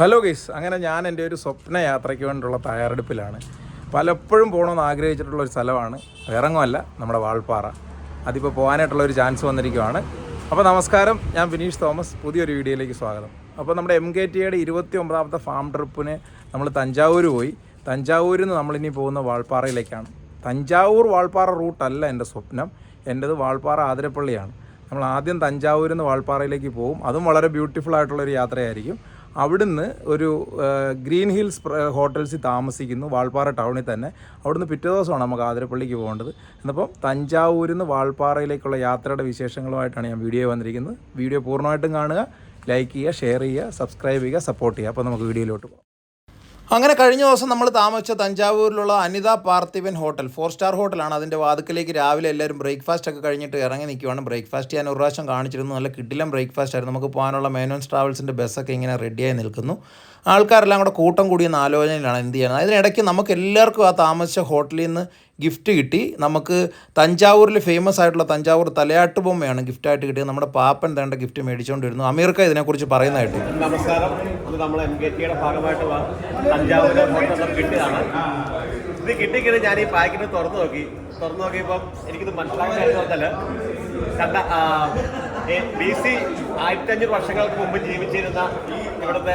Hello guys അങ്ങനെ ഞാൻ എന്റെ ഒരു സ്വപ്ന യാത്രയ്ക്ക് വേണ്ടിയുള്ള തയ്യാറെടുപ്പിലാണ്. പലപ്പോഴും പോകണമെന്ന് ആഗ്രഹിച്ചിട്ടുള്ള ഒരു സ്ഥലമാണ്. വേറെങ്ങുമല്ല നമ്മുടെ വാൾപ്പാറ. അതിപ്പോൾ പോകാനായിട്ടുള്ള ഒരു ചാൻസ് വന്നിരിക്കുവാണ്. അപ്പോൾ നമസ്കാരം. ഞാൻ വിനീഷ് തോമസ്. പുതിയൊരു വീഡിയോയിലേക്ക് സ്വാഗതം. അപ്പോൾ നമ്മുടെ എം കെ ടിയുടെ ഇരുപത്തി ഒമ്പതാമത്തെ ഫാം ട്രിപ്പിന് നമ്മൾ തഞ്ചാവൂർ പോയി. തഞ്ചാവൂരിൽ നിന്ന് നമ്മളിനി പോകുന്ന വാൾപ്പാറയിലേക്കാണ്. തഞ്ചാവൂർ വാൾപ്പാറ റൂട്ടല്ല എന്റെ സ്വപ്നം. എന്റെത് വാൾപ്പാറ ആതിരപ്പള്ളിയാണ്. നമ്മൾ ആദ്യം തഞ്ചാവൂരിൽ നിന്ന് വാൾപ്പാറയിലേക്ക് പോകും. അതും വളരെ ബ്യൂട്ടിഫുൾ ആയിട്ടുള്ളൊരു യാത്രയായിരിക്കും. അവിടുന്ന് ഒരു ഗ്രീൻ ഹിൽസ് ഹോട്ടൽസിൽ താമസിക്കുന്നു വാൾപ്പാറ ടൗണിൽ തന്നെ. അവിടുന്ന് പിറ്റേ ദിവസമാണ് നമുക്ക് ആതിരപ്പള്ളിക്ക് പോകേണ്ടത്. എന്നപ്പം തഞ്ചാവൂരിൽ നിന്ന് വാൾപ്പാറയിലേക്കുള്ള യാത്രയുടെ വിശേഷങ്ങളുമായിട്ടാണ് ഞാൻ വീഡിയോ വന്നിരിക്കുന്നത്. വീഡിയോ പൂർണമായിട്ടും കാണുക ലൈക്ക് ചെയ്യുക ഷെയർ ചെയ്യുക സബ്സ്ക്രൈബ് ചെയ്യുക സപ്പോർട്ട് ചെയ്യുക. അപ്പോൾ നമുക്ക് വീഡിയോയിലോട്ട് പോകാം. അങ്ങനെ കഴിഞ്ഞ ദിവസം നമ്മൾ താമസിച്ച തഞ്ചാവൂരിലുള്ള Anitha Parthivan hotel four star ഹോട്ടലാണ്. അതിന്റെ വാതുക്കലേക്ക് രാവിലെ എല്ലാവരും ബ്രേക്ക്ഫാസ്റ്റ് ഒക്കെ കഴിഞ്ഞിട്ട് ഇറങ്ങി നിൽക്കുവാണ്. ബ്രേക്ക്ഫാസ്റ്റ് ഞാൻ ഒരു പ്രാവശ്യം കാണിച്ചിരുന്നു. നല്ല കിഡിലം ബ്രേക്ക്ഫാസ്റ്റ് ആയിരുന്നു. നമുക്ക് പോകാനുള്ള മേനോൻസ് ട്രാവൽസിന്റെ ബസ്സൊക്കെ ഇങ്ങനെ റെഡിയായി നിൽക്കുന്നു. ആൾക്കാരെല്ലാം കൂടെ കൂട്ടം കൂടിയെന്ന ആലോചനയിലാണ് എന്ത് ചെയ്യണം അതിനിടയ്ക്ക് നമുക്ക് എല്ലാവർക്കും ആ താമസിച്ച ഹോട്ടലിൽ നിന്ന് ഗിഫ്റ്റ് കിട്ടി. നമുക്ക് തഞ്ചാവൂരിൽ ഫേമസ് ആയിട്ടുള്ള തഞ്ചാവൂർ തലയാട്ട് ബൊമ്മയാണ് ഗിഫ്റ്റായിട്ട് കിട്ടിയത്. നമ്മുടെ പാപ്പൻ തേണ്ട ഗിഫ്റ്റ് മേടിച്ചുകൊണ്ടിരുന്നു. അമീർക്ക ഇതിനെക്കുറിച്ച് പറയുന്നതായിട്ട് നമസ്കാരം. ഇത് നമ്മൾ ഭാഗമായിട്ട് കിട്ടിക്കിട്ട് ഞാൻ ഈ പാക്കറ്റ് തുറന്നു നോക്കി. തുറന്നു നോക്കിയപ്പോൾ എനിക്കിത് മനസ്സിലാക്കാൻ കാര്യം കണ്ട ബി സി ആയിരത്തി അഞ്ഞൂറ് വർഷങ്ങൾക്ക് മുമ്പ് ജീവിച്ചിരുന്ന ഈ ഇവിടുത്തെ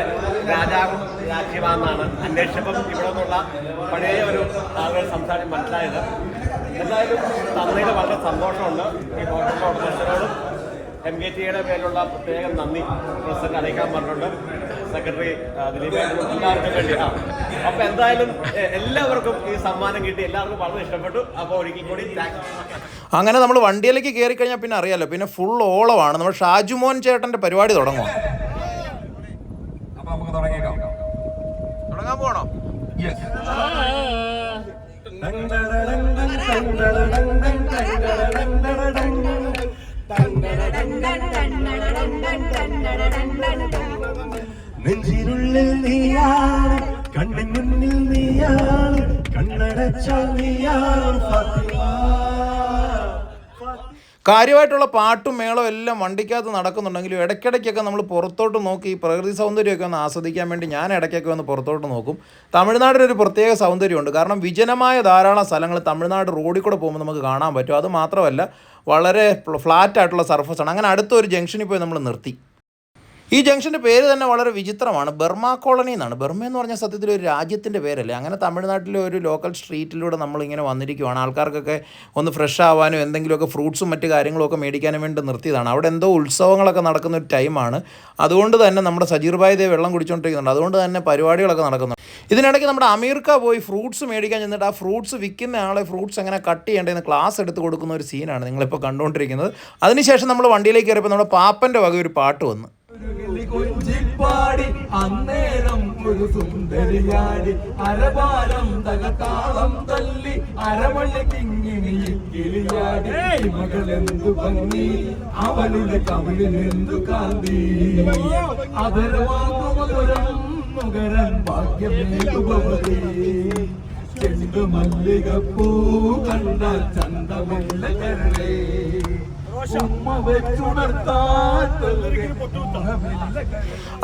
രാജാവും രാജ്യമാണെന്നാണ് അന്വേഷിച്ചപ്പം ഇവിടെ നിന്നുള്ള പഴയ ഒരു ആളുകൾ സംസാരം മനസ്സിലായത്. എന്തായാലും തന്നതിൽ വളരെ സന്തോഷമുണ്ട്. ഈ ഹോട്ടലിലെ ഉടമസ്ഥരോടും എം കെ ടിയുടെ പേരിലുള്ള പ്രത്യേകം നന്ദി പ്രസിഡന്റ് അറിയിക്കാൻ പറഞ്ഞിട്ടുണ്ട്. സെക്രട്ടറി ദിലീപ് എല്ലാവർക്കും വേണ്ടിയിട്ടാണ്. അപ്പൊ എന്തായാലും എല്ലാവർക്കും ഈ സമ്മാനം കിട്ടി. എല്ലാവർക്കും വളരെ ഇഷ്ടപ്പെട്ടു. അപ്പോൾ ഒരിക്കൽ കൂടി താങ്ക്സ് അങ്ങനെ നമ്മൾ വണ്ടിയിലേക്ക് കയറി കഴിഞ്ഞാൽ പിന്നെ അറിയാലോ പിന്നെ ഫുൾ ഓളമാണ്. നമ്മൾ ഷാജുമോൻ ചേട്ടന്റെ പരിപാടി തുടങ്ങും. തുടങ്ങാൻ പോണോ? നെഞ്ചിനുള്ളിൽ നീയാണ് കണ്ണിൻ മുന്നിൽ നീയാണ് കണ്ണടച്ചാൽ നീയാണ് ഫാത്തിമ. കാര്യമായിട്ടുള്ള പാട്ടും മേളവും എല്ലാം വണ്ടിക്കകത്ത് നടക്കുന്നുണ്ടെങ്കിലും ഇടയ്ക്കിടയ്ക്കൊക്കെ നമ്മൾ പുറത്തോട്ട് നോക്കി പ്രകൃതി സൗന്ദര്യമൊക്കെ ഒന്ന് ആസ്വദിക്കാൻ വേണ്ടി ഞാൻ ഇടയ്ക്കൊക്കെ ഒന്ന് പുറത്തോട്ട് നോക്കും. തമിഴ്നാടിന്റെ തമിഴ്നാടിനൊരു പ്രത്യേക സൗന്ദര്യമുണ്ട്. കാരണം വിജനമായ ധാരാളം സ്ഥലങ്ങൾ തമിഴ്നാട് റോഡിൽ കൂടെ പോകുമ്പോൾ നമുക്ക് കാണാൻ പറ്റും. അത് മാത്രമല്ല വളരെ ഫ്ലാറ്റ് ആയിട്ടുള്ള സർഫസ് ആണ്. അങ്ങനെ അടുത്തൊരു ജംഗ്ഷനിൽ പോയി നമ്മൾ നിർത്തി. ഈ ജംഗ്ഷന്റെ പേര് തന്നെ വളരെ വിചിത്രമാണ്. ബർമ കോളനി എന്നാണ്. ബർമ എന്ന് പറഞ്ഞാൽ സത്യത്തിൽ ഒരു രാജ്യത്തിന്റെ പേരല്ലേ? അങ്ങനെ തമിഴ്നാട്ടിലെ ഒരു ലോക്കൽ സ്ട്രീറ്റിലൂടെ നമ്മളിങ്ങനെ വന്നിരിക്കുവാണ്. ആൾക്കാർക്കൊക്കെ ഒന്ന് ഫ്രഷ് ആവാനും എന്തെങ്കിലുമൊക്കെ ഫ്രൂട്ട്സും മറ്റു കാര്യങ്ങളൊക്കെ മേടിക്കാനും വേണ്ടി നിർത്തിയതാണ്. അവിടെ എന്തോ ഉത്സവങ്ങളൊക്കെ നടക്കുന്ന ഒരു ടൈമാണ് അതുകൊണ്ട് തന്നെ നമ്മുടെ സജീർ ഭായ് ദേ വെള്ളം കുടിച്ചുകൊണ്ടിരിക്കുന്നുണ്ട് അതുകൊണ്ട് തന്നെ പരിപാടികളൊക്കെ നടക്കുന്നുണ്ട്. ഇതിനിടയ്ക്ക് നമ്മുടെ അമീർക്ക പോയി ഫ്രൂട്ട്സ് മേടിക്കാൻ ചെന്നിട്ട് ആ ഫ്രൂട്ട്സ് വിൽക്കുന്ന ആളെ ഫ്രൂട്ട്സ് എങ്ങനെ കട്ട് ചെയ്യേണ്ടതെന്ന് ക്ലാസ് എടുത്ത് കൊടുക്കുന്ന ഒരു സീനാണ് നിങ്ങളിപ്പോൾ കണ്ടുകൊണ്ടിരിക്കുന്നത് അതിനുശേഷം നമ്മൾ വണ്ടിയിലേക്ക് കയറിയപ്പോൾ നമ്മുടെ പാപ്പന്റെ വക ഒരു പാട്ട് വന്നു. കൊഞ്ചിപ്പാടി അന്നേരം ഒരു സുന്ദരിയാടി. അരബാലം തകത്താളം തല്ലി അരമണിക്കിങ്ങിണി കിളിയാടി മകളെന്തു ഭംഗി? അവളുടെ കവിളിനെന്തു കാന്തി? അതരമാകുമതുരം നുകരൻ ഭാഗ്യമേതുപതി ചെണ്ടു മല്ലികപ്പൂ കണ്ട ചന്തമുള്ള കരളേ.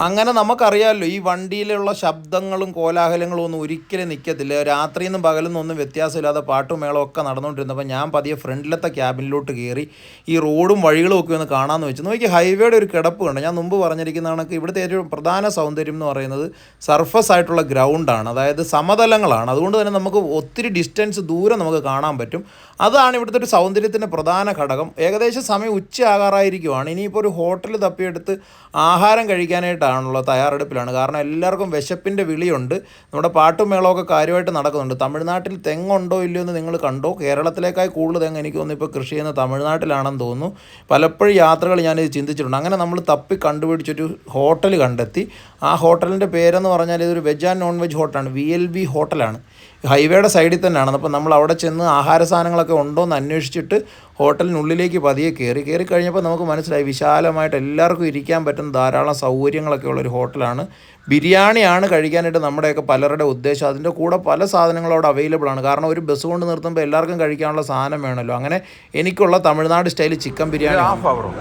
അങ്ങനെ നമുക്കറിയാമല്ലോ ഈ വണ്ടിയിലുള്ള ശബ്ദങ്ങളും കോലാഹലങ്ങളും ഒന്നും ഒരിക്കലും നിൽക്കത്തില്ല രാത്രി നിന്നും പകലും ഒന്നും വ്യത്യാസമില്ലാതെ പാട്ടും മേളവും ഒക്കെ നടന്നുകൊണ്ടിരുന്നപ്പോൾ ഞാൻ പതിയെ ഫ്രണ്ടിലത്തെ ക്യാബിനിലോട്ട് കയറി ഈ റോഡും വഴികളും ഒക്കെ ഒന്ന് കാണാമെന്ന് വെച്ചു. നോക്കി ഹൈവേയുടെ ഒരു കിടപ്പ് കണ്ട്. ഞാൻ മുമ്പ് പറഞ്ഞിരിക്കുന്ന കണക്ക് ഇവിടുത്തെ ഏറ്റവും പ്രധാന സൗന്ദര്യം എന്ന് പറയുന്നത് സർഫസ് ആയിട്ടുള്ള ഗ്രൗണ്ടാണ് അതായത് സമതലങ്ങളാണ്. അതുകൊണ്ട് തന്നെ നമുക്ക് ഒത്തിരി ഡിസ്റ്റൻസ് ദൂരം നമുക്ക് കാണാൻ പറ്റും. അതാണ് ഇവിടുത്തെ ഒരു സൗന്ദര്യത്തിന്റെ പ്രധാന ഘടകം. ഏകദേശം സമയം ഉച്ചയാകാറായിരിക്കുവാണ്. ഇനിയിപ്പോൾ ഒരു ഹോട്ടൽ തപ്പിയെടുത്ത് ആഹാരം കഴിക്കാനായിട്ടാണല്ലോ തയ്യാറെടുപ്പിലാണ്. കാരണം എല്ലാവർക്കും വിശപ്പിന്റെ വിളിയുണ്ട്. നമ്മുടെ പാട്ടും മേളമൊക്കെ കാര്യമായിട്ട് നടക്കുന്നുണ്ട്. തമിഴ്നാട്ടിൽ തെങ്ങുണ്ടോ ഇല്ലയോ എന്ന് നിങ്ങൾ കണ്ടോ? കേരളത്തിലേക്കായി കൂടുതൽ തെങ്ങ് എനിക്ക് തോന്നുന്നു ഇപ്പോൾ കൃഷി ചെയ്യുന്ന തമിഴ്നാട്ടിലാണെന്ന് തോന്നുന്നു. പലപ്പോഴും യാത്രകൾ ഞാനിത് ചിന്തിച്ചിട്ടുണ്ട്. അങ്ങനെ നമ്മൾ തപ്പി കണ്ടുപിടിച്ചൊരു ഹോട്ടൽ കണ്ടെത്തി. ആ ഹോട്ടലിന്റെ പേരെന്ന് പറഞ്ഞാൽ ഇതൊരു വെജ് ആൻഡ് നോൺ വെജ് ഹോട്ടലാണ്. വി എൽ ബി ഹോട്ടലാണ്. ഹൈവേയുടെ സൈഡിൽ തന്നെയാണ്. അപ്പോൾ നമ്മൾ അവിടെ ചെന്ന് ആഹാര സാധനങ്ങളൊക്കെ ഉണ്ടോ എന്ന് അന്വേഷിച്ചിട്ട് ഹോട്ടലിനുള്ളിലേക്ക് പതിയെ കയറി. കയറി കഴിഞ്ഞപ്പോൾ നമുക്ക് മനസ്സിലായി വിശാലമായിട്ട് എല്ലാവർക്കും ഇരിക്കാൻ പറ്റുന്ന ധാരാളം സൗകര്യങ്ങളൊക്കെ ഉള്ളൊരു ഹോട്ടലാണ്. ബിരിയാണിയാണ് കഴിക്കാനായിട്ട് നമ്മുടെയൊക്കെ പലരുടെ ഉദ്ദേശം. അതിന്റെ കൂടെ പല സാധനങ്ങളും അവിടെ അവൈലബിൾ ആണ്. കാരണം ഒരു ബസ് കൊണ്ട് നിർത്തുമ്പോൾ എല്ലാവർക്കും കഴിക്കാനുള്ള സാധനം വേണമല്ലോ. അങ്ങനെ എനിക്കുള്ള Tamil Nadu style chicken biryani half അവറോ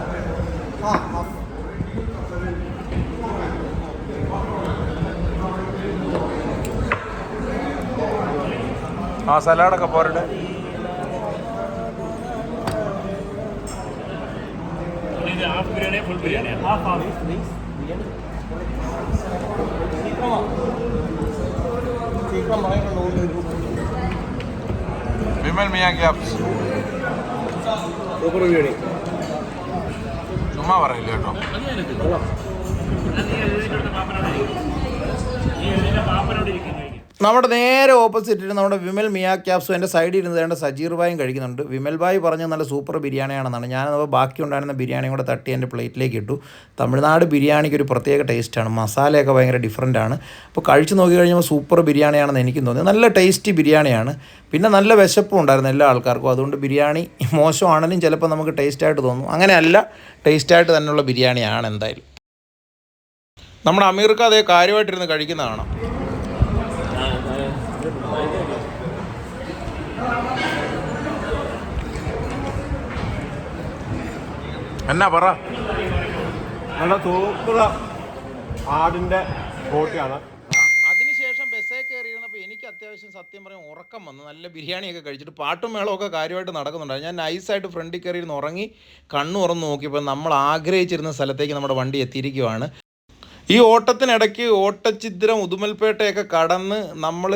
ആ സലാഡൊക്കെ പോരട്ടെ. വിമൽ മിയാ ക്യാപ്സ് സൂപ്പർ ബിരിയാണി. ചുമ്മാ പറയില്ല കേട്ടോ. നമ്മുടെ നേരെ ഓപ്പോസിറ്റ് നമ്മുടെ വിമൽ മിയാ ക്യാപ്സും എന്റെ സൈഡിൽ ഇരുന്ന് വേണ്ട സജീർ ബായും കഴിക്കുന്നുണ്ട്. വിമൽ ബായ് പറഞ്ഞ നല്ല സൂപ്പർ ബിരിയാണിയാണെന്നാണ്. ഞാനത് ബാക്കി ഉണ്ടായിരുന്ന ബിരിയാണിയും കൂടെ തട്ടി എന്റെ പ്ലേറ്റിലേക്ക് ഇട്ടു. തമിഴ്നാട് ബിരിയാണിക്ക് ഒരു പ്രത്യേക ടേസ്റ്റാണ് മസാലയൊക്കെ ഭയങ്കര ഡിഫറന്റ് ആണ്. അപ്പോൾ കഴിച്ച് നോക്കി കഴിഞ്ഞപ്പോൾ സൂപ്പർ ബിരിയാണിയാണെന്ന് എനിക്കും തോന്നി. നല്ല ടേസ്റ്റി ബിരിയാണിയാണ്. പിന്നെ നല്ല വിശപ്പും ഉണ്ടായിരുന്നു എല്ലാ ആൾക്കാർക്കും. അതുകൊണ്ട് ബിരിയാണി മോശമാണെങ്കിലും ചിലപ്പോൾ നമുക്ക് ടേസ്റ്റായിട്ട് തോന്നും. അങ്ങനെയല്ല ടേസ്റ്റായിട്ട് തന്നെയുള്ള ബിരിയാണിയാണ് എന്തായാലും. നമ്മുടെ അമീർക്ക് അതേ കാര്യമായിട്ടിരുന്ന് കഴിക്കുന്ന എന്നാ പറ. നല്ല സൂപ്പർ ആടിന്റെ ബോട്ടിയാണ്. അതിനുശേഷം ബസ്സേ കയറിയിരുന്നപ്പോൾ എനിക്ക് അത്യാവശ്യം സത്യം പറയാൻ ഉറക്കം വന്നു. നല്ല ബിരിയാണിയൊക്കെ കഴിച്ചിട്ട് പാട്ടും മേളമൊക്കെ കാര്യമായിട്ട് നടക്കുന്നുണ്ടായിരുന്നു. ഞാൻ നൈസായിട്ട് ഫ്രണ്ടിൽ കയറിയിരുന്ന് ഉറങ്ങി കണ്ണു ഉറന്ന് നോക്കിയപ്പോൾ നമ്മൾ ആഗ്രഹിച്ചിരുന്ന സ്ഥലത്തേക്ക് നമ്മുടെ വണ്ടി എത്തിയിരിക്കുവാണ്. ഈ ഓട്ടത്തിനിടയ്ക്ക് ഓട്ടച്ചിദ്രം ഉദുമൽപേട്ടയൊക്കെ കടന്ന് നമ്മൾ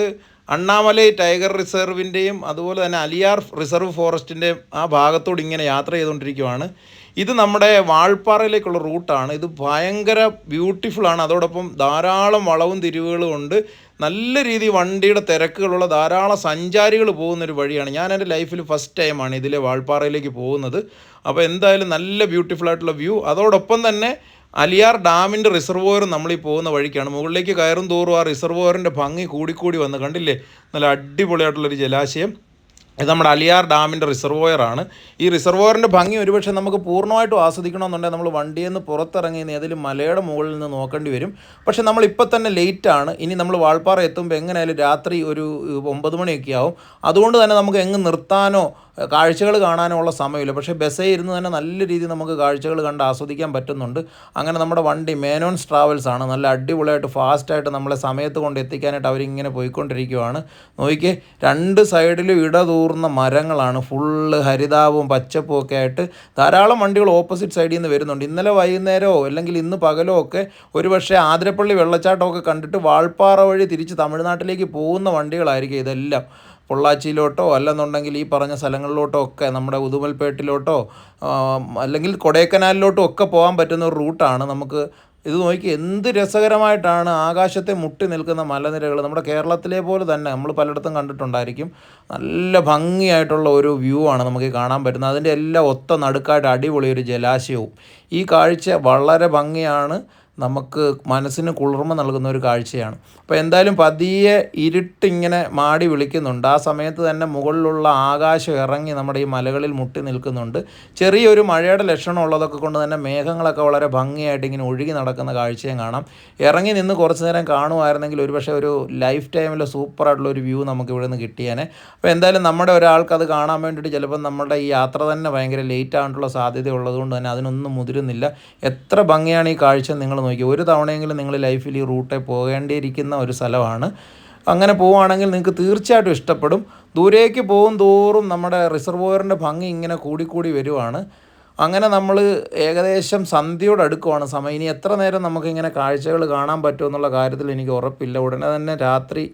അണ്ണാമലൈ ടൈഗർ റിസർവിന്റെയും അതുപോലെ തന്നെ അലിയാർ റിസർവ് ഫോറസ്റ്റിന്റെയും ആ ഭാഗത്തോട് ഇങ്ങനെ യാത്ര ചെയ്തുകൊണ്ടിരിക്കുവാണ്. ഇത് നമ്മുടെ വാൾപ്പാറയിലേക്കുള്ള റൂട്ടാണ്. ഇത് ഭയങ്കര ബ്യൂട്ടിഫുൾ ആണ്. അതോടൊപ്പം ധാരാളം വളവും തിരിവുകളും ഉണ്ട്. നല്ല രീതി വണ്ടിയുടെ തിരക്കുകളുള്ള ധാരാളം സഞ്ചാരികൾ പോകുന്നൊരു വഴിയാണ്. ഞാൻ എന്റെ ലൈഫിൽ ഫസ്റ്റ് ടൈമാണ് ഇതിലെ വാൾപ്പാറയിലേക്ക് പോകുന്നത്. അപ്പോൾ എന്തായാലും നല്ല ബ്യൂട്ടിഫുൾ ആയിട്ടുള്ള വ്യൂ. അതോടൊപ്പം തന്നെ അലിയാർ ഡാമിന്റെ റിസർവോയർ നമ്മളീ പോകുന്ന വഴിക്കാണ്. മുകളിലേക്ക് കയറും തോറും ആ റിസർവോയറിന്റെ ഭംഗി കൂടിക്കൂടി വന്ന് കണ്ടില്ലേ? നല്ല അടിപൊളിയായിട്ടുള്ളൊരു ജലാശയം. ഇത് നമ്മുടെ അലിയാർ ഡാമിന്റെ റിസർവോയറാണ്. ഈ റിസർവോയറിന്റെ ഭംഗി ഒരുപക്ഷെ നമുക്ക് പൂർണമായിട്ടും ആസ്വദിക്കണമെന്നുണ്ടെങ്കിൽ നമ്മൾ വണ്ടിയിൽ നിന്ന് പുറത്തിറങ്ങി ഏതെങ്കിലും മലയുടെ മുകളിൽ നിന്ന് നോക്കേണ്ടി വരും. പക്ഷേ നമ്മൾ ഇപ്പം തന്നെ ലേറ്റാണ് ഇനി നമ്മൾ വാൾപ്പാറ എത്തുമ്പോൾ എങ്ങനെയായാലും രാത്രി ഒരു ഒമ്പത് മണിയൊക്കെ ആവും. അതുകൊണ്ട് തന്നെ നമുക്ക് എങ്ങ് നിർത്താനോ കാഴ്ചകൾ കാണാനോ ഉള്ള സമയമില്ല. പക്ഷേ ബസ്സേ ഇരുന്ന് തന്നെ നല്ല രീതിയിൽ നമുക്ക് കാഴ്ചകൾ കണ്ട് ആസ്വദിക്കാൻ പറ്റുന്നുണ്ട്. അങ്ങനെ നമ്മുടെ വണ്ടി മേനോൺസ് ട്രാവൽസ് ആണ്. നല്ല അടിപൊളിയായിട്ട് ഫാസ്റ്റായിട്ട് നമ്മളെ സമയത്ത് കൊണ്ട് എത്തിക്കാനായിട്ട് അവരിങ്ങനെ പോയിക്കൊണ്ടിരിക്കുകയാണ് നോക്കിയേ രണ്ട് സൈഡിലും ഇടതൂർന്ന മരങ്ങളാണ്. ഫുള്ള് ഹരിതാവും പച്ചപ്പും ഒക്കെ ആയിട്ട് ധാരാളം വണ്ടികൾ ഓപ്പോസിറ്റ് സൈഡിൽ നിന്ന് വരുന്നുണ്ട്. ഇന്നലെ വൈകുന്നേരമോ അല്ലെങ്കിൽ ഇന്ന് പകലോ ഒക്കെ ഒരുപക്ഷെ ആതിരപ്പള്ളി വെള്ളച്ചാട്ടമൊക്കെ കണ്ടിട്ട് വാൾപ്പാറ വഴി തിരിച്ച് തമിഴ്നാട്ടിലേക്ക് പോകുന്ന വണ്ടികളായിരിക്കും ഇതെല്ലാം. പൊള്ളാച്ചിയിലോട്ടോ അല്ലെന്നുണ്ടെങ്കിൽ ഈ പറഞ്ഞ സ്ഥലങ്ങളിലോട്ടോ ഒക്കെ നമ്മുടെ ഉദുമൽപേട്ടിലോട്ടോ അല്ലെങ്കിൽ കൊടൈക്കനാലിലോട്ടോ ഒക്കെ പോകാൻ പറ്റുന്ന ഒരു റൂട്ടാണ് നമുക്ക് ഇത് നോക്കി എന്ത് രസകരമായിട്ടാണ് ആകാശത്തെ മുട്ടി നിൽക്കുന്ന മലനിരകൾ. നമ്മുടെ കേരളത്തിലെ പോലെ തന്നെ നമ്മൾ പലയിടത്തും കണ്ടിട്ടുണ്ടായിരിക്കും. നല്ല ഭംഗിയായിട്ടുള്ള ഒരു വ്യൂ ആണ് നമുക്ക് കാണാൻ പറ്റുന്നത്. അതിന്റെ എല്ലാം ഒത്ത നടുക്കായിട്ട് അടിപൊളി ഒരു ജലാശയവും. ഈ കാഴ്ച വളരെ ഭംഗിയാണ്. നമുക്ക് മനസ്സിന് കുളിർമ നൽകുന്ന ഒരു കാഴ്ചയാണ്. അപ്പോൾ എന്തായാലും പതിയെ ഇരുട്ടിങ്ങനെ മാടി വിളിക്കുന്നുണ്ട്. ആ സമയത്ത് തന്നെ മുകളിലുള്ള ആകാശം ഇറങ്ങി നമ്മുടെ ഈ മലകളിൽ മുട്ടി നിൽക്കുന്നുണ്ട്. ചെറിയൊരു മഴയുടെ ലക്ഷണം ഉള്ളതൊക്കെ കൊണ്ട് തന്നെ മേഘങ്ങളൊക്കെ വളരെ ഭംഗിയായിട്ട് ഇങ്ങനെ ഒഴുകി നടക്കുന്ന കാഴ്ചയും കാണാം. ഇറങ്ങി നിന്ന് കുറച്ച് നേരം കാണുമായിരുന്നെങ്കിൽ ഒരുപക്ഷെ ഒരു ലൈഫ് ടൈമിൽ സൂപ്പറായിട്ടുള്ള ഒരു വ്യൂ നമുക്ക് ഇവിടെ നിന്ന് കിട്ടിയേനെ. അപ്പോൾ എന്തായാലും നമ്മുടെ ഒരാൾക്ക് അത് കാണാൻ വേണ്ടിയിട്ട് ചിലപ്പോൾ നമ്മുടെ ഈ യാത്ര തന്നെ ഭയങ്കര ലേറ്റ് ആകാനുള്ള സാധ്യത ഉള്ളതുകൊണ്ട് തന്നെ അതിനൊന്നും മുതിരുന്നില്ല. എത്ര ഭംഗിയാണ് ഈ കാഴ്ച നിങ്ങൾ നോക്കി. ഒരു തവണയെങ്കിലും നിങ്ങൾ ലൈഫിൽ ഈ റൂട്ടെ പോകേണ്ടിയിരിക്കുന്ന ഒരു സ്ഥലമാണ്. അങ്ങനെ പോവുകയാണെങ്കിൽ നിങ്ങൾക്ക് തീർച്ചയായിട്ടും ഇഷ്ടപ്പെടും. ദൂരേക്ക് പോകും തോറും നമ്മുടെ റിസർവോയറിന്റെ ഭംഗി ഇങ്ങനെ കൂടിക്കൂടി വരുവാണ്. അങ്ങനെ നമ്മൾ ഏകദേശം സന്ധ്യയോട് അടുക്കുവാണ്. സമയം ഇനി എത്ര നേരം നമുക്കിങ്ങനെ കാഴ്ചകൾ കാണാൻ പറ്റുമെന്നുള്ള കാര്യത്തിൽ എനിക്ക് ഉറപ്പില്ല. ഉടനെ തന്നെ രാത്രി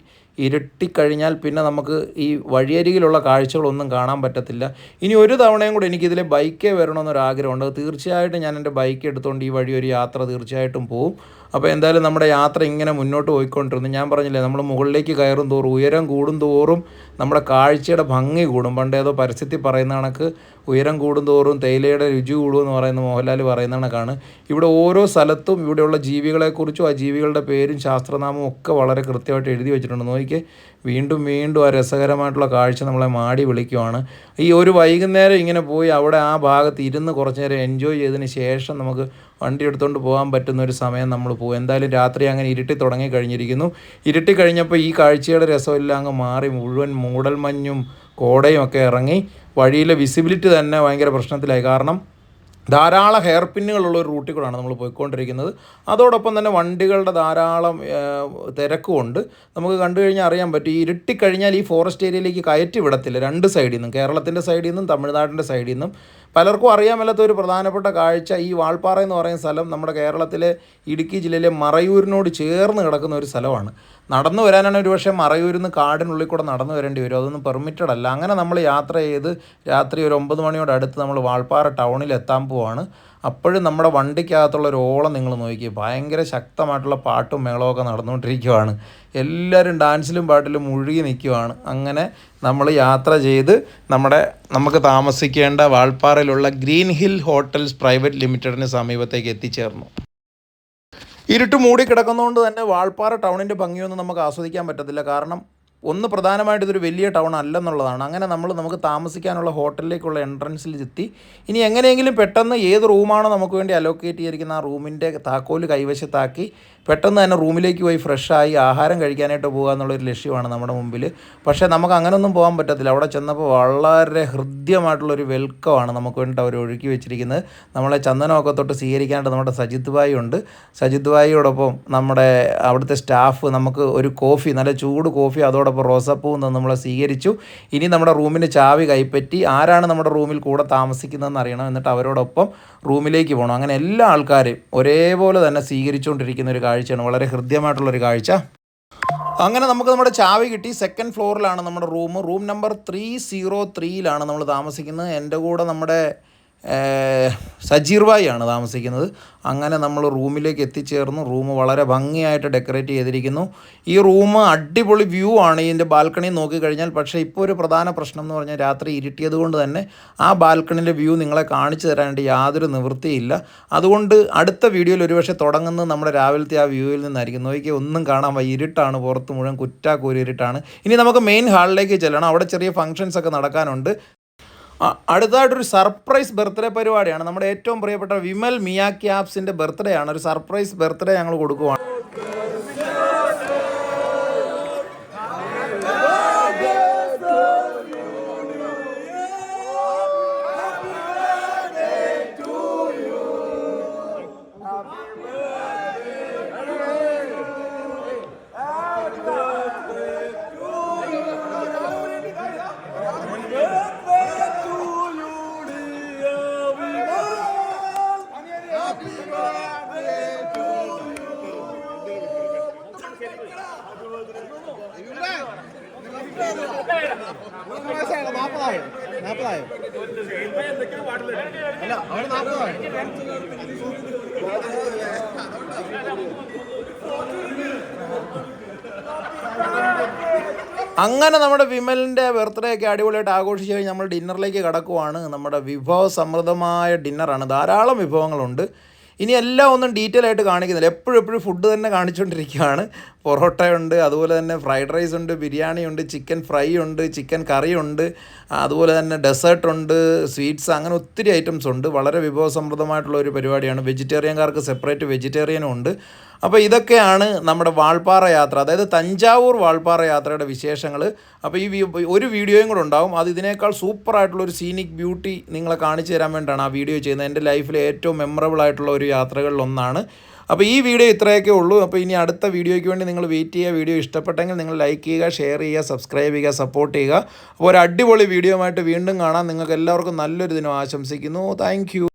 ഇരുട്ടിക്കഴിഞ്ഞാൽ പിന്നെ നമുക്ക് ഈ വഴിയരികിലുള്ള കാഴ്ചകളൊന്നും കാണാൻ പറ്റത്തില്ല. ഇനി ഒരു തവണയും കൂടെ എനിക്കിതിലെ ബൈക്കേ വരണമെന്നൊരാഗ്രഹമുണ്ട്. തീർച്ചയായിട്ടും ഞാൻ എന്റെ ബൈക്ക് എടുത്തുകൊണ്ട് ഈ വഴി ഒരു യാത്ര തീർച്ചയായിട്ടും പോവും. അപ്പോൾ എന്തായാലും നമ്മുടെ യാത്ര ഇങ്ങനെ മുന്നോട്ട് പോയിക്കൊണ്ടിരുന്നു. ഞാൻ പറഞ്ഞില്ലേ നമ്മൾ മുകളിലേക്ക് കയറും തോറും ഉയരം കൂടും തോറും നമ്മുടെ കാഴ്ചയുടെ ഭംഗി കൂടും. പണ്ട് ഏതോ പരസ്യത്തിൽ പറയുന്ന കണക്ക് ഉയരം കൂടും തോറും തേയിലയുടെ രുചി കൂടുമെന്ന് പറയുന്ന മോഹൻലാൽ പറയുന്ന കണക്കാണ്. ഇവിടെ ഓരോ സ്ഥലത്തും ഇവിടെയുള്ള ജീവികളെക്കുറിച്ചും ആ ജീവികളുടെ പേരും ശാസ്ത്രനാമവും ഒക്കെ വളരെ കൃത്യമായിട്ട് എഴുതി വെച്ചിട്ടുണ്ട്. നോക്കിയേ വീണ്ടും വീണ്ടും ആ രസകരമായിട്ടുള്ള കാഴ്ച നമ്മളെ മാടി വിളിക്കുവാണ്. ഈ ഒരു വൈകുന്നേരം ഇങ്ങനെ പോയി അവിടെ ആ ഭാഗത്ത് ഇരുന്ന് കുറച്ച് നേരം എൻജോയ് ചെയ്തതിന് ശേഷം നമുക്ക് വണ്ടി എടുത്തുകൊണ്ട് പോകാൻ പറ്റുന്ന ഒരു സമയം നമ്മൾ പോകും. എന്തായാലും രാത്രി അങ്ങനെ ഇരുട്ടി തുടങ്ങി കഴിഞ്ഞിരിക്കുന്നു. ഇരുട്ടി കഴിഞ്ഞപ്പോൾ ഈ കാഴ്ചയുടെ രസമെല്ലാം അങ്ങ് മാറി മുഴുവൻ മൂടൽമഞ്ഞും കോടയും ഒക്കെ ഇറങ്ങി വഴിയിലെ വിസിബിലിറ്റി തന്നെ ഭയങ്കര പ്രശ്നത്തിലായി. കാരണം ധാരാളം ഹെയർ പിന്നുകളുള്ള ഒരു റൂട്ടിൽ കൂടെയാണ് നമ്മൾ പോയിക്കൊണ്ടിരിക്കുന്നത്. അതോടൊപ്പം തന്നെ വണ്ടികളുടെ ധാരാളം തിരക്കുമുണ്ട്. നമുക്ക് കണ്ടു കഴിഞ്ഞാൽ അറിയാൻ പറ്റും ഈ ഇരുട്ടിക്കഴിഞ്ഞാൽ ഈ ഫോറസ്റ്റ് ഏരിയയിലേക്ക് കയറ്റി വിടത്തില്ല. രണ്ട് സൈഡിൽ നിന്നും കേരളത്തിന്റെ സൈഡിൽ നിന്നും തമിഴ്നാടിന്റെ സൈഡിൽ നിന്നും പലർക്കും അറിയാൻ മേലാത്ത ഒരു പ്രധാനപ്പെട്ട കാഴ്ച ഈ വാൾപ്പാറ എന്ന് പറയുന്ന സ്ഥലം നമ്മുടെ കേരളത്തിലെ ഇടുക്കി ജില്ലയിലെ മറയൂരിനോട് ചേർന്ന് കിടക്കുന്ന ഒരു സ്ഥലമാണ്. നടന്നു വരാനാണ് ഒരുപക്ഷെ മറയൂരിൽ നിന്ന് കാടിനുള്ളിൽ കൂടെ നടന്നു വരേണ്ടി വരും. അതൊന്നും പെർമിറ്റഡ് അല്ല. അങ്ങനെ നമ്മൾ യാത്ര ചെയ്ത് രാത്രി ഒരു ഒമ്പത് മണിയോട് അടുത്ത് നമ്മൾ വാൾപ്പാറ ടൗണിൽ എത്താൻ പോവാണ്. അപ്പോഴും നമ്മുടെ വണ്ടിക്കകത്തുള്ള ഒരു ഓളം നിങ്ങൾ നോക്കി ഭയങ്കര ശക്തമായിട്ടുള്ള പാട്ടും മേളമൊക്കെ നടന്നുകൊണ്ടിരിക്കുവാണ്. എല്ലാവരും ഡാൻസിലും പാട്ടിലും മുഴുകി നിൽക്കുവാണ്. അങ്ങനെ നമ്മൾ യാത്ര ചെയ്ത് നമ്മുടെ നമുക്ക് താമസിക്കേണ്ട വാൾപ്പാറയിലുള്ള ഗ്രീൻ ഹിൽ ഹോട്ടൽസ് പ്രൈവറ്റ് ലിമിറ്റഡിന് സമീപത്തേക്ക് എത്തിച്ചേർന്നു. ഇരുട്ട് മൂടി കിടക്കുന്നതുകൊണ്ട് തന്നെ വാൾപ്പാറ ടൗണിന്റെ ഭംഗിയൊന്നും നമുക്ക് ആസ്വദിക്കാൻ പറ്റത്തില്ല. കാരണം ഒന്ന് പ്രധാനമായിട്ട് ഇതൊരു വലിയ ടൗൺ അല്ലെന്നുള്ളതാണ്. അങ്ങനെ നമ്മൾ നമുക്ക് താമസിക്കാനുള്ള ഹോട്ടലിലേക്കുള്ള എൻട്രൻസിൽ എത്തി ഇനി എങ്ങനെയെങ്കിലും പെട്ടെന്ന് ഏത് റൂമാണോ നമുക്ക് വേണ്ടി അലോക്കേറ്റ് ചെയ്തിരിക്കുന്ന ആ റൂമിന്റെ താക്കോൽ കൈവശത്താക്കി പെട്ടെന്ന് തന്നെ റൂമിലേക്ക് പോയി ഫ്രഷായി ആഹാരം കഴിക്കാനായിട്ട് പോകുക എന്നുള്ളൊരു ലക്ഷ്യമാണ് നമ്മുടെ മുമ്പിൽ. പക്ഷേ നമുക്ക് അങ്ങനെയൊന്നും പോകാൻ പറ്റത്തില്ല. അവിടെ ചെന്നപ്പോൾ വളരെ ഹൃദ്യമായിട്ടുള്ളൊരു വെൽക്കമാണ് നമുക്ക് വേണ്ടിയിട്ട് അവർ ഒഴുക്കി വെച്ചിരിക്കുന്നത്. നമ്മളെ ചന്ദനമൊക്കെ തൊട്ട് സ്വീകരിക്കാനായിട്ട് നമ്മുടെ സജിത് ഭായി ഉണ്ട്. സജിത് ഭായിയോടൊപ്പം നമ്മുടെ അവിടുത്തെ സ്റ്റാഫ് നമുക്ക് ഒരു കോഫി നല്ല ചൂട് കോഫി അതോടൊപ്പം റോസപ്പൂവും നമ്മളെ സ്വീകരിച്ചു. ഇനി നമ്മുടെ റൂമിന്റെ ചാവി കൈപ്പറ്റി ആരാണ് നമ്മുടെ റൂമിൽ കൂടെ താമസിക്കുന്നതെന്ന് അറിയണം. എന്നിട്ട് അവരോടൊപ്പം റൂമിലേക്ക് പോകണം. അങ്ങനെ എല്ലാ ആൾക്കാരെയും ഒരേപോലെ തന്നെ സ്വീകരിച്ചുകൊണ്ടിരിക്കുന്ന ഒരു കാഴ്ചയാണ് വളരെ ഹൃദ്യമായിട്ടുള്ളൊരു കാഴ്ച. അങ്ങനെ നമുക്ക് നമ്മുടെ ചാവി കിട്ടി. സെക്കൻഡ് ഫ്ലോറിലാണ് നമ്മുടെ room room number three zero ത്രീയിലാണ് നമ്മൾ താമസിക്കുന്നത്. എന്റെ കൂടെ നമ്മുടെ സജീർ ഭായി ആണ് താമസിക്കുന്നത്. അങ്ങനെ നമ്മൾ റൂമിലേക്ക് എത്തിച്ചേർന്നു. റൂം വളരെ ഭംഗിയായിട്ട് ഡെക്കറേറ്റ് ചെയ്തിരിക്കുന്നു. ഈ റൂം അടിപൊളി വ്യൂ ആണ്. ഇതിന്റെ ബാൽക്കണി നോക്കിക്കഴിഞ്ഞാൽ പക്ഷേ ഇപ്പോൾ ഒരു പ്രധാന പ്രശ്നം എന്ന് പറഞ്ഞാൽ രാത്രി ഇരുട്ടിയത് കൊണ്ട് തന്നെ ആ ബാൽക്കണിന്റെ വ്യൂ നിങ്ങളെ കാണിച്ചു തരാനായിട്ട് യാതൊരു നിവൃത്തിയില്ല. അതുകൊണ്ട് അടുത്ത വീഡിയോയിൽ ഒരുപക്ഷെ തുടങ്ങുന്നത് നമ്മുടെ രാവിലത്തെ ആ വ്യൂവിൽ നിന്നായിരിക്കും. നോക്കിയാൽ ഒന്നും കാണാൻ വയ്യ. ഇരുട്ടാണ് പുറത്ത് മുഴുവൻ കുറ്റാക്കൂരി ഇരുട്ടാണ്. ഇനി നമുക്ക് മെയിൻ ഹാളിലേക്ക് ചെല്ലണം. അവിടെ ചെറിയ ഫങ്ഷൻസ് ഒക്കെ നടക്കാനുണ്ട്. ആ, അടുത്തതായിട്ടൊരു സർപ്രൈസ് ബർത്ത്ഡേ പരിപാടിയാണ്. നമ്മുടെ ഏറ്റവും പ്രിയപ്പെട്ട വിമൽ മിയാക്കി ആപ്സിന്റെ ബർത്ത്ഡേ ആണ്. ഒരു സർപ്രൈസ് ബർത്ത്ഡേ ഞങ്ങൾ കൊടുക്കുവാണ്. അങ്ങനെ നമ്മുടെ വിമലിന്റെ ബർത്ത്ഡേ ഒക്കെ അടിപൊളിയായിട്ട് ആഘോഷിച്ച് കഴിഞ്ഞ് നമ്മൾ ഡിന്നറിലേക്ക് കടക്കുവാണ്. നമ്മുടെ വിഭവ സമൃദ്ധമായ ഡിന്നറാണ് ധാരാളം വിഭവങ്ങളുണ്ട്. ഇനി എല്ലാം ഒന്നും ഡീറ്റെയിൽ ആയിട്ട് കാണിക്കുന്നില്ല. എപ്പോഴും എപ്പോഴും ഫുഡ് തന്നെ കാണിച്ചുകൊണ്ടിരിക്കുകയാണ്. പൊറോട്ടയുണ്ട് അതുപോലെ തന്നെ ഫ്രൈഡ് റൈസ് ഉണ്ട് ബിരിയാണി ഉണ്ട് ചിക്കൻ ഫ്രൈ ഉണ്ട് ചിക്കൻ കറി ഉണ്ട് അതുപോലെ തന്നെ ഡെസേർട്ട് ഉണ്ട് സ്വീറ്റ്സ് അങ്ങനെ ഒത്തിരി ഐറ്റംസ് ഉണ്ട്. വളരെ വിഭവസമൃദ്ധമായിട്ടുള്ള ഒരു പരിപാടിയാണ്. വെജിറ്റേറിയൻകാർക്ക് സെപ്പറേറ്റ് വെജിറ്റേറിയനും ഉണ്ട്. അപ്പോൾ ഇതൊക്കെയാണ് നമ്മുടെ വാൾപ്പാറ യാത്ര അതായത് തഞ്ചാവൂർ വാൾപ്പാറ യാത്രയുടെ വിശേഷങ്ങൾ. അപ്പോൾ ഈ ഒരു വീഡിയോയും കൂടെ ഉണ്ടാവും. അത് ഇതിനേക്കാൾ സൂപ്പറായിട്ടുള്ള ഒരു സീനിക് ബ്യൂട്ടി നിങ്ങളെ കാണിച്ചു തരാൻ വേണ്ടിയിട്ടാണ് ആ വീഡിയോ ചെയ്യുന്നത്. എന്റെ ലൈഫിലെ ഏറ്റവും മെമ്മറബിൾ ആയിട്ടുള്ള ഒരു യാത്രകളിൽ ഒന്നാണ് അപ്പോൾ ഈ വീഡിയോ ഇത്രയൊക്കെ ഉള്ളൂ. അപ്പോൾ ഇനി അടുത്ത വീഡിയോയ്ക്ക് വേണ്ടി നിങ്ങൾ വെയിറ്റ് ചെയ്യുക. വീഡിയോ ഇഷ്ടപ്പെട്ടെങ്കിൽ നിങ്ങൾ ലൈക്ക് ചെയ്യുക ഷെയർ ചെയ്യുക സബ്സ്ക്രൈബ് ചെയ്യുക സപ്പോർട്ട് ചെയ്യുക. അപ്പോൾ ഒരു അടിപൊളി വീഡിയോ ആയിട്ട് വീണ്ടും കാണാം. നിങ്ങൾക്ക് എല്ലാവർക്കും നല്ലൊരു ദിനം ആശംസിക്കുന്നു. താങ്ക്